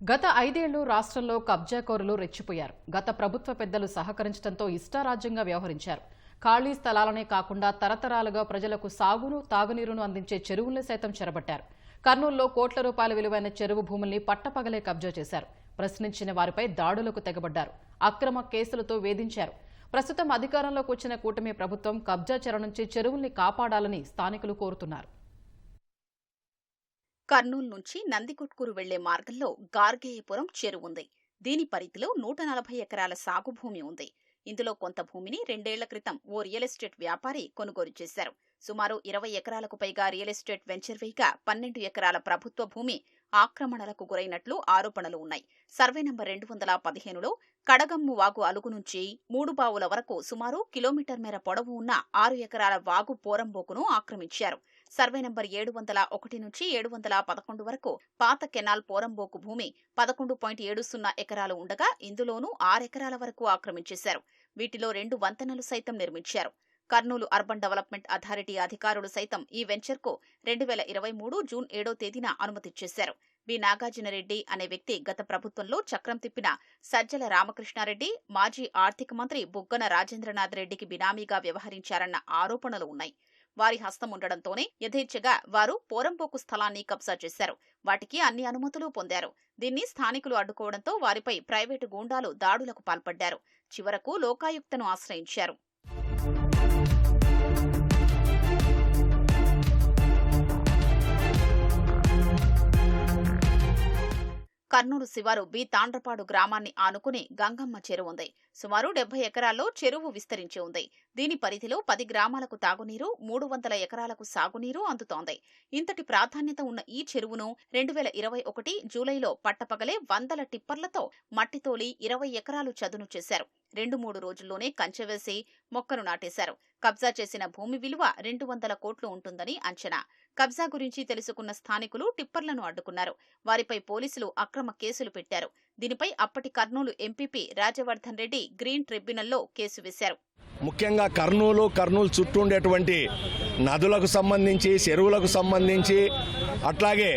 గత ఐదేళ్ళు రాష్ట్రంలో కబ్జాకోరులు రెచ్చిపోయారు. గత ప్రభుత్వ పెద్దలు సహకరించడంతో ఇష్టారాజ్యంగా వ్యవహరించారు. ఖాళీ స్థలాలనే కాకుండా తరతరాలుగా ప్రజలకు సాగును తాగునీరును అందించే చెరువుల్ని సైతం చెరబట్టారు. కర్నూలులో కోట్ల రూపాయల విలువైన చెరువు భూముల్ని పట్టపగలే కబ్జా చేశారు. ప్రశ్నించిన వారిపై దాడులకు తెగబడ్డారు. అక్రమ కేసులతో వేధించారు. ప్రస్తుతం అధికారంలోకి వచ్చిన కూటమి ప్రభుత్వం కబ్జా చెర నుంచి చెరువుల్ని కాపాడాలని స్థానికులు కోరుతున్నారు. కర్నూలు నుంచి నందికొట్కూరు వెళ్ళే మార్గంలో గార్గేయపురం చెరువు ఉంది. దీని పరిధిలో నూట నలభై ఎకరాల సాగు భూమి ఉంది. ఇందులో కొంత భూమిని రెండేళ్ళ క్రితం ఓ రియల్ ఎస్టేట్ వ్యాపారి కొనుగోలు చేశారు. సుమారు ఇరవై ఎకరాలకు పైగా రియల్ ఎస్టేట్ వెంచర్ వేయగా పన్నెండు ఎకరాల ప్రభుత్వ భూమి ఆక్రమణలకు గురైనట్లు ఆరోపణలు ఉన్నాయి. సర్వే నంబర్ రెండు వందల పదిహేనులో కడగమ్ము వాగు అలుగు నుంచి మూడు బావుల వరకు సుమారు కిలోమీటర్ మేర పొడవు ఉన్న ఆరు ఎకరాల వాగు పోరంబోకును ఆక్రమించారు. సర్వే నంబర్ ఏడు వందల ఒకటి నుంచి ఏడు వందల పదకొండు వరకు పాత కెనాల్ పోరంబోకు భూమి పదకొండు పాయింట్ ఏడు సున్నా ఎకరాలు ఉండగా ఇందులోనూ ఆరెకరాల వరకు ఆక్రమించేశారు. వీటిలో రెండు వంతెనలు సైతం నిర్మించారు. కర్నూలు అర్బన్ డెవలప్మెంట్ అథారిటీ అధికారులు సైతం ఈ వెంచర్కు రెండు వేల ఇరవై మూడు జూన్ ఏడో తేదీన అనుమతిచ్చేశారు. వి నాగార్జునరెడ్డి అనే వ్యక్తి గత ప్రభుత్వంలో చక్రం తిప్పిన సజ్జల రామకృష్ణారెడ్డి మాజీ ఆర్థిక మంత్రి బుగ్గన రాజేంద్రనాథ్ రెడ్డికి బినామీగా వ్యవహరించారన్న ఆరోపణలు ఉన్నాయి. వారి హస్తం ఉండడంతోనే యథేచ్ఛగా వారు పోరంపోకు స్థలాన్ని కబ్జా చేశారు. వాటికి అన్ని అనుమతులు పొందారు. దీన్ని స్థానికులు అడ్డుకోవడంతో వారిపై ప్రైవేటు గూండాలు దాడులకు పాల్పడ్డారు. చివరకు లోకాయుక్తను ఆశ్రయించారు. కర్నూలు శివారు బి తాండ్రపాడు గ్రామాన్ని ఆనుకుని గంగమ్మ చెరువు ఉంది. సుమారు డెబ్బై ఎకరాల్లో చెరువు విస్తరించి ఉంది. దీని పరిధిలో పది గ్రామాలకు తాగునీరు మూడు వందల ఎకరాలకు సాగునీరు అందుతోంది. ఇంతటి ప్రాధాన్యత ఉన్న ఈ చెరువును రెండు వేల ఇరవై ఒకటి జూలైలో పట్టపగలే వందల టిప్పర్లతో మట్టితోలి ఇరవై ఎకరాలు చదును చేశారు. రెండు మూడు రోజుల్లోనే కంచె వేసి మొక్కను నాటేశారు. కబ్జా చేసిన భూమి విలువ రెండు వందల కోట్లు ఉంటుందని అంచనా. కబ్జా గురించి తెలుసుకున్న స్థానికులు టిప్పర్లను అడ్డుకున్నారు. వారిపై పోలీసులు అక్రమ కేసులు పెట్టారు. దీనిపై అప్పటి కర్నూలు ఎంపీపీ రాజవర్ధన్ రెడ్డి గ్రీన్ ట్రిబ్యునల్లో కేసు వేశారు. ముఖ్యంగా కర్నూలు కర్నూలు చుట్టూ ఉండేటువంటి నదులకు సంబంధించి చెరువులకు సంబంధించి అట్లాగే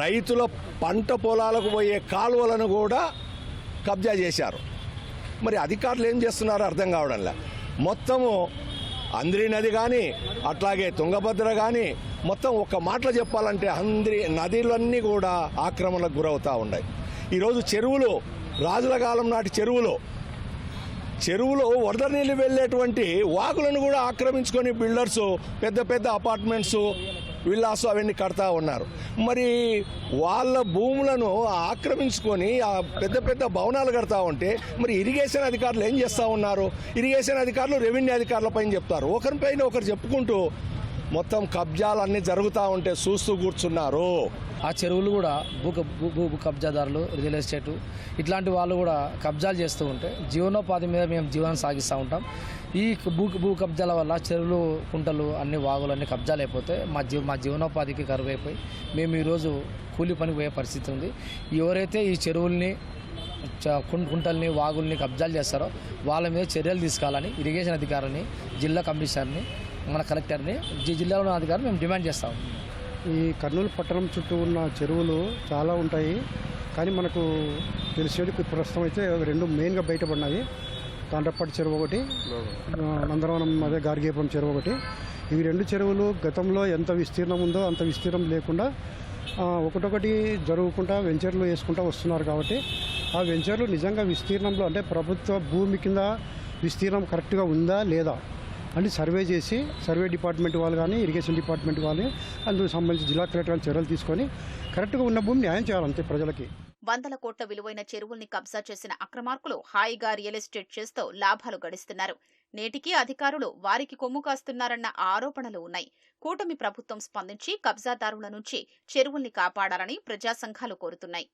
రైతుల పంట పొలాలకు పోయే కాలువలను కూడా కబ్జా చేశారు. మరి అధికారులు ఏం చేస్తున్నారో అర్థం కావడంలే. మొత్తము అంద్రి నది కానీ అట్లాగే తుంగభద్ర కానీ మొత్తం ఒక మాటలో చెప్పాలంటే అంద్రి నదులన్నీ కూడా ఆక్రమణకు గురవుతూ ఉన్నాయి. ఈరోజు చెరువులు రాజుల కాలం నాటి చెరువులు చెరువులో వరద నీళ్ళు వెళ్ళేటువంటి వాగులను కూడా ఆక్రమించుకొని బిల్డర్స్ పెద్ద పెద్ద అపార్ట్మెంట్స్ విల్లాస్ అవన్నీ కడతా ఉన్నారు. మరి వాళ్ళ భూములను ఆక్రమించుకొని ఆ పెద్ద పెద్ద భవనాలు కడతా ఉంటే మరి ఇరిగేషన్ అధికారులు ఏం చేస్తూ ఉన్నారు? ఇరిగేషన్ అధికారులు రెవెన్యూ అధికారులపైన చెప్తారు. ఒకరిపైన ఒకరు చెప్పుకుంటూ మొత్తం కబ్జాలు అన్నీ జరుగుతూ ఉంటే చూస్తూ కూర్చున్నారు. ఆ చెరువులు కూడా భూ భూ- భూ కబ్జాదారులు రియల్ ఎస్టేటు ఇట్లాంటి వాళ్ళు కూడా కబ్జాలు చేస్తూ ఉంటే జీవనోపాధి మీద మేము జీవనం సాగిస్తూ ఉంటాం. ఈ భూ భూ కబ్జాల వల్ల చెరువులు కుంటలు అన్ని వాగులు అన్ని కబ్జాలు అయిపోతే మా జీవ మా జీవనోపాధికి కరువు అయిపోయి మేము ఈరోజు కూలి పనికి పోయే పరిస్థితి ఉంది. ఎవరైతే ఈ చెరువుల్ని చ- కుం- కుంటల్ని వాగుల్ని కబ్జాలు చేస్తారో వాళ్ళ మీద చర్యలు తీసుకోవాలని ఇరిగేషన్ అధికారిని జిల్లా కమిషనర్ని మన కలెక్టర్ని జిల్లాలో ఉన్న అధికారులు మేము డిమాండ్ చేస్తాం ఈ కర్నూలు పట్టణం చుట్టూ ఉన్న చెరువులు చాలా ఉంటాయి. కానీ మనకు తెలిసేది ప్రస్తుతం అయితే రెండు మెయిన్గా బయటపడినాయి. తాండ్రపాటి చెరువు ఒకటి ఆ, నందనవనం అదే గార్గేపురం చెరువు ఒకటి. ఇవి రెండు చెరువులు గతంలో ఎంత విస్తీర్ణం ఉందో అంత విస్తీర్ణం లేకుండా ఒకటొకటి జరుగుకుంటా వెంచర్లు వేసుకుంటా వస్తున్నారు కాబట్టి ఆ వెంచర్లు నిజంగా విస్తీర్ణంలో అంటే ప్రభుత్వ భూమి కింద విస్తీర్ణం కరెక్ట్గా ఉందా లేదా అని సర్వే చేసి సర్వే డిపార్ట్మెంట్ వాళ్ళు కానీ ఇరిగేషన్ డిపార్ట్మెంట్ వాళ్ళు అందుకు సంబంధించి జిల్లా కలెక్టర్ వాళ్ళు చర్యలు తీసుకొని కరెక్ట్గా ఉన్న భూమి న్యాయం చేయాలంతే ప్రజలకి. వందల కోట్ల విలువైన చెరువుల్ని కబ్జా చేసిన అక్రమార్కులు హాయిగా రియల్ ఎస్టేట్ చేస్తూ లాభాలు గడిస్తున్నారు. నేటికీ అధికారులు వారికి కొమ్ము కాస్తున్నారన్న ఆరోపణలు ఉన్నాయి. కూటమి ప్రభుత్వం స్పందించి కబ్జాదారుల నుంచి చెరువుల్ని కాపాడాలని ప్రజా సంఘాలు కోరుతున్నాయి.